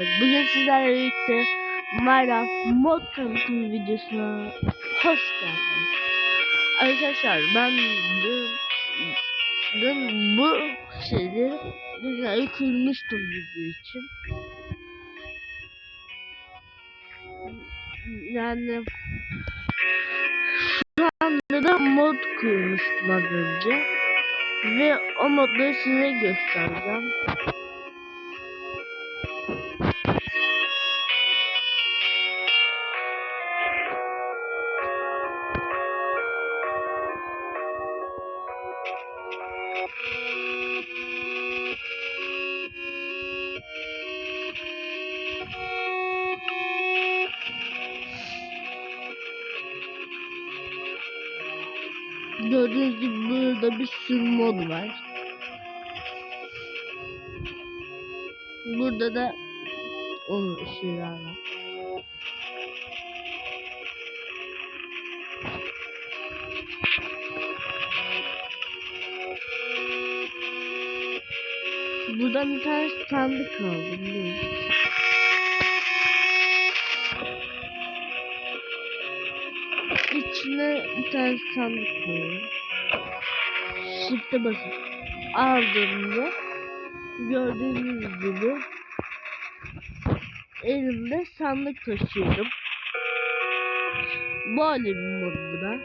Bugün sizlerle birlikte Minecraft mod tanıtım videosuna hoş geldiniz. Arkadaşlar ben dün, dün bu şeyleri dünyayı kurmuştum video için. Yani şu anda da mod kurmuştum az önce. Ve o modları size göstereceğim. Bir sürü mod var. Burada da onun şeyler var. Buradan bir tane sandık aldım. mi? İçine bir tane sandık koyuyorum. Shift'e basıp aldığımda gördüğünüz gibi elimde sandık taşıyorum. Böyle bir mod bu da.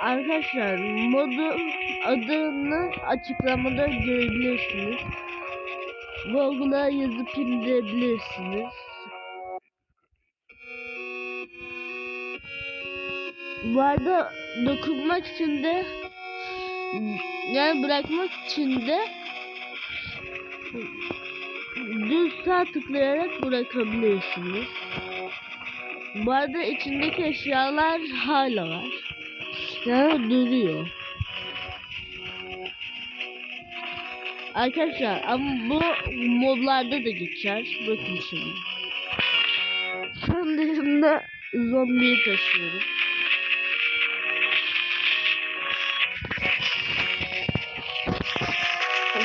Arkadaşlar modun adını açıklamada görebilirsiniz. Google'a yazıp indirebilirsiniz. Bu arada dokunmak için de yani bırakmak için de düz sağ tıklayarak bırakabilirsiniz. Bu arada içindeki eşyalar hala var. Yani duruyor. Arkadaşlar ama bu modlarda da geçer. Bakın şimdi. Son dışında zombiyi taşıyorum.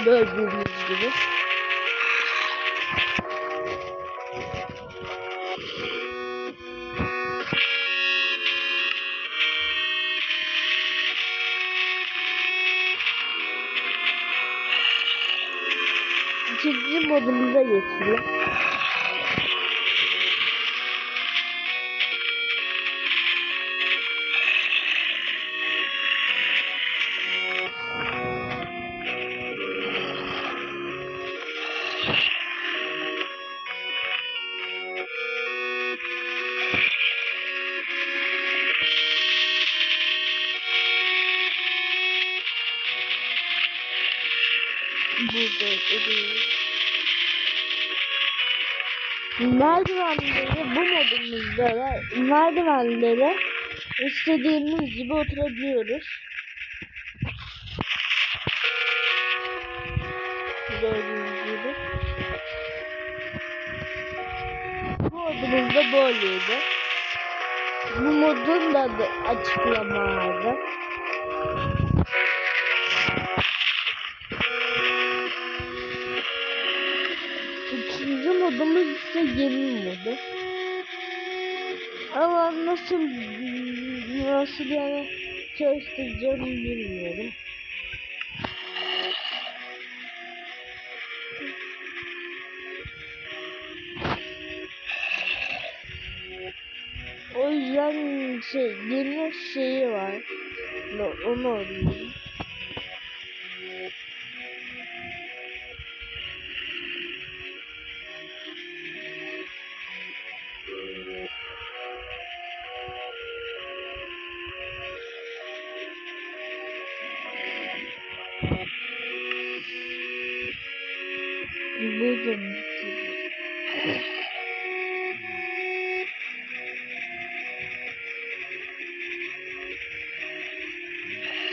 Gördüğünüz gibi. İkinci modumuza geçelim. Burada ödeyim. Merdivenleri bu modumuzda da merdivenlere istediğimiz gibi oturabiliyoruz. Gördüğünüz gibi. Bu modumuz da böyleydi. Bu modun da adı açıklamalarda. Modumuz ise gemi modu. Ama nasıl nasıl yani çalıştıracağımı bilmiyorum. O yüzden şey gemi şeyi var. Onu oynuyorum.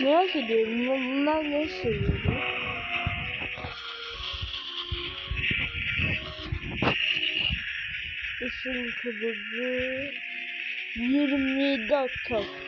Merak ediyorum bunlar ne söylüyor? Işın kılıcı 27 atak.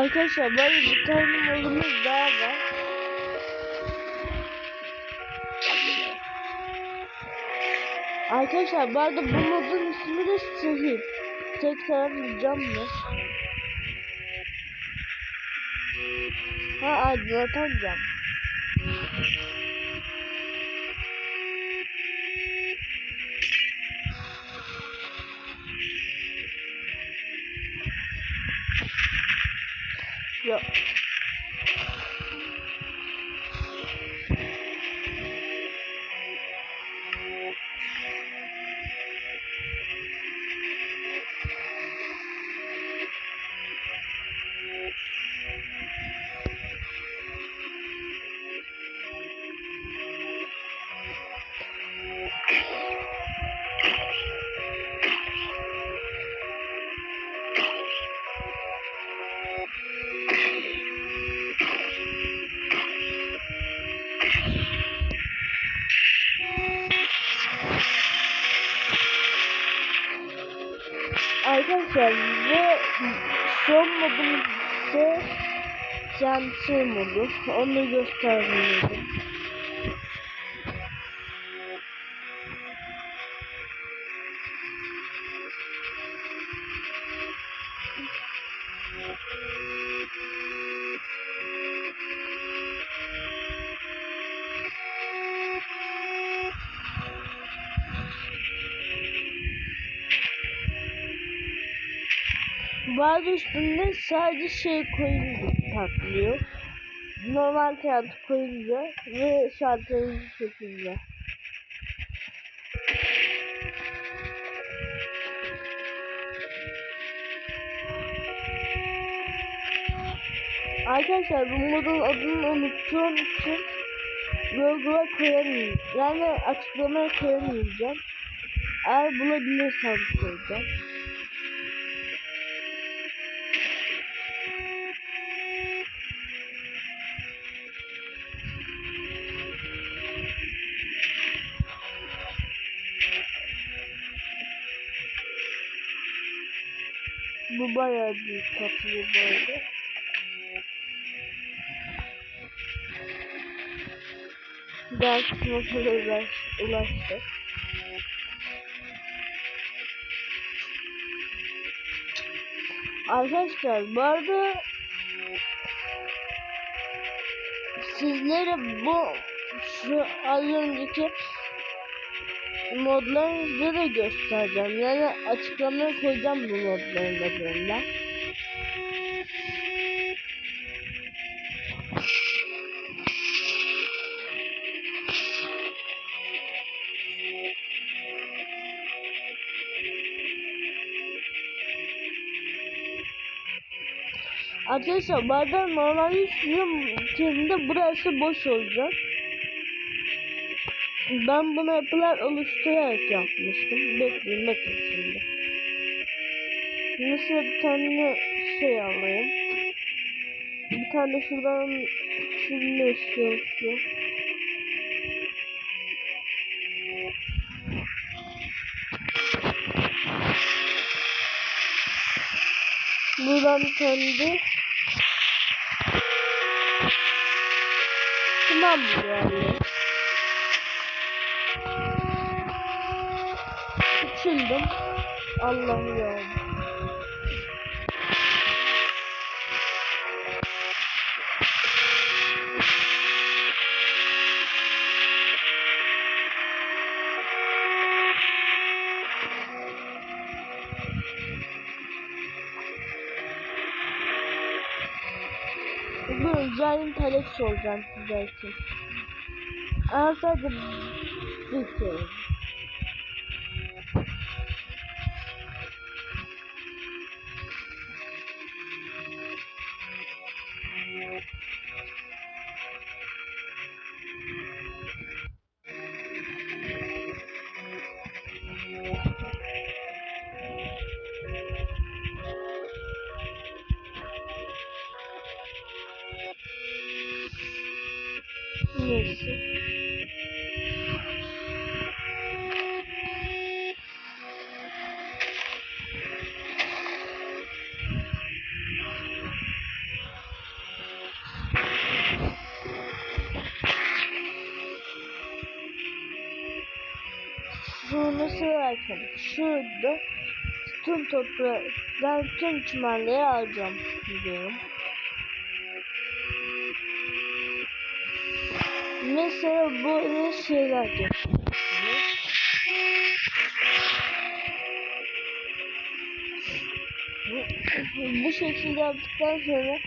Arkadaşlar böyle bir tane modumuz daha var. Arkadaşlar bu arada bu modun ismi de Sihir. Tek taraflı cam mı? Ha aydınlatan cam. yo. Arkadaşlar ve son modumuz ise Cansı modu. Onu göstermeyeceğim. Bazı üstünde sadece şey koyunca patlıyor. Normal kağıt koyunca ve şartları çekince. Arkadaşlar bu modun adını unuttuğum için Google'a koyamayacağım. Yani açıklamaya koyamayacağım. Eğer bulabilirsem koyacağım. Bu bayağı büyük kaplı bu arada. Diğer kısma kadar ulaş, ulaştı. Arkadaşlar bu arada sizlere bu şu az önceki modlarını da göstereceğim. Yani açıklamaya koyacağım bu modların adını. Arkadaşlar bazen normalde suyun içerisinde burası boş olacak. Ben bunu yapılar oluşturarak yapmıştım. Bekleyin bakın şimdi. Mesela bir tane şey alayım. Bir tane şuradan silme istiyorsun. Buradan de Tamam yani? Küçüldüm. Allah'ım ya. Bugün Zalim Telex olacağım sizler için. Ama bir şey. neresi? Bunu sırarken şurada tüm toprağı, tüm çimenleri alacağım diyorum. Mesela böyle şeyler yapıyorsunuz. Bu, bu şekilde yaptıktan sonra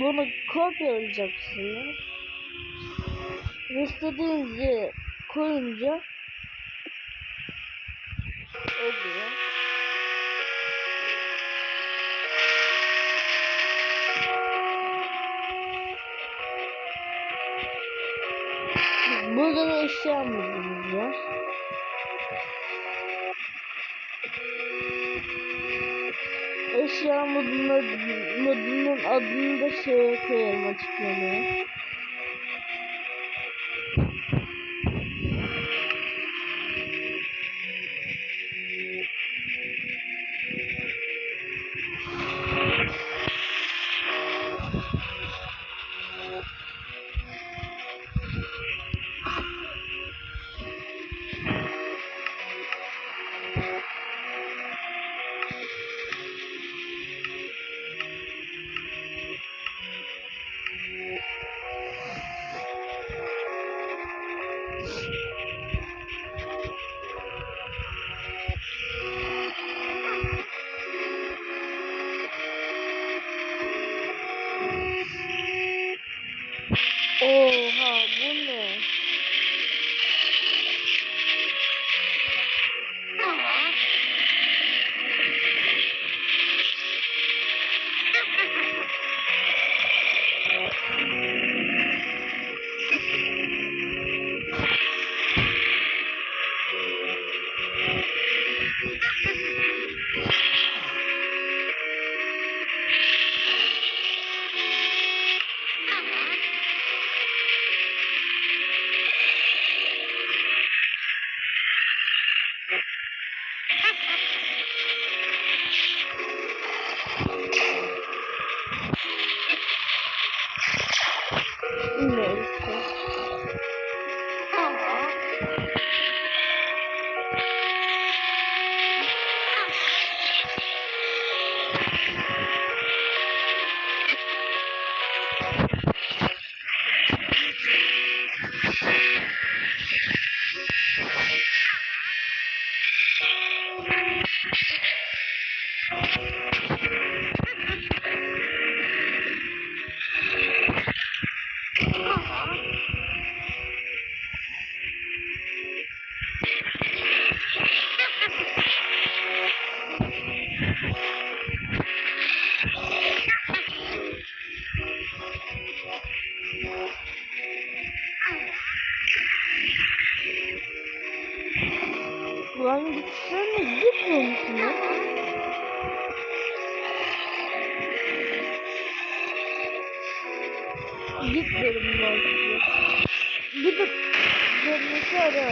bunu kopyalayacaksınız. Ve yere koyunca Burada da eşya modumuz var. Eşya modunun, adını da şeye koyarım açıklamaya. Git ben size. Gidip cenneti ara.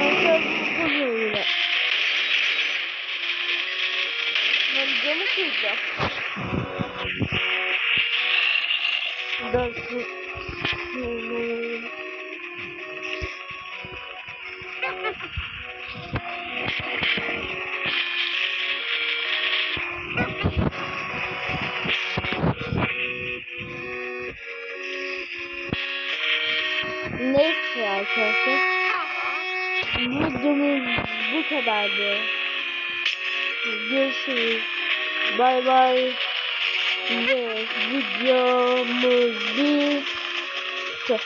Aşağı bu konuyla. Ben camı kıracağım. Dersi. kadardı. Görüşürüz. Bay bay. Ve videomuz bitti.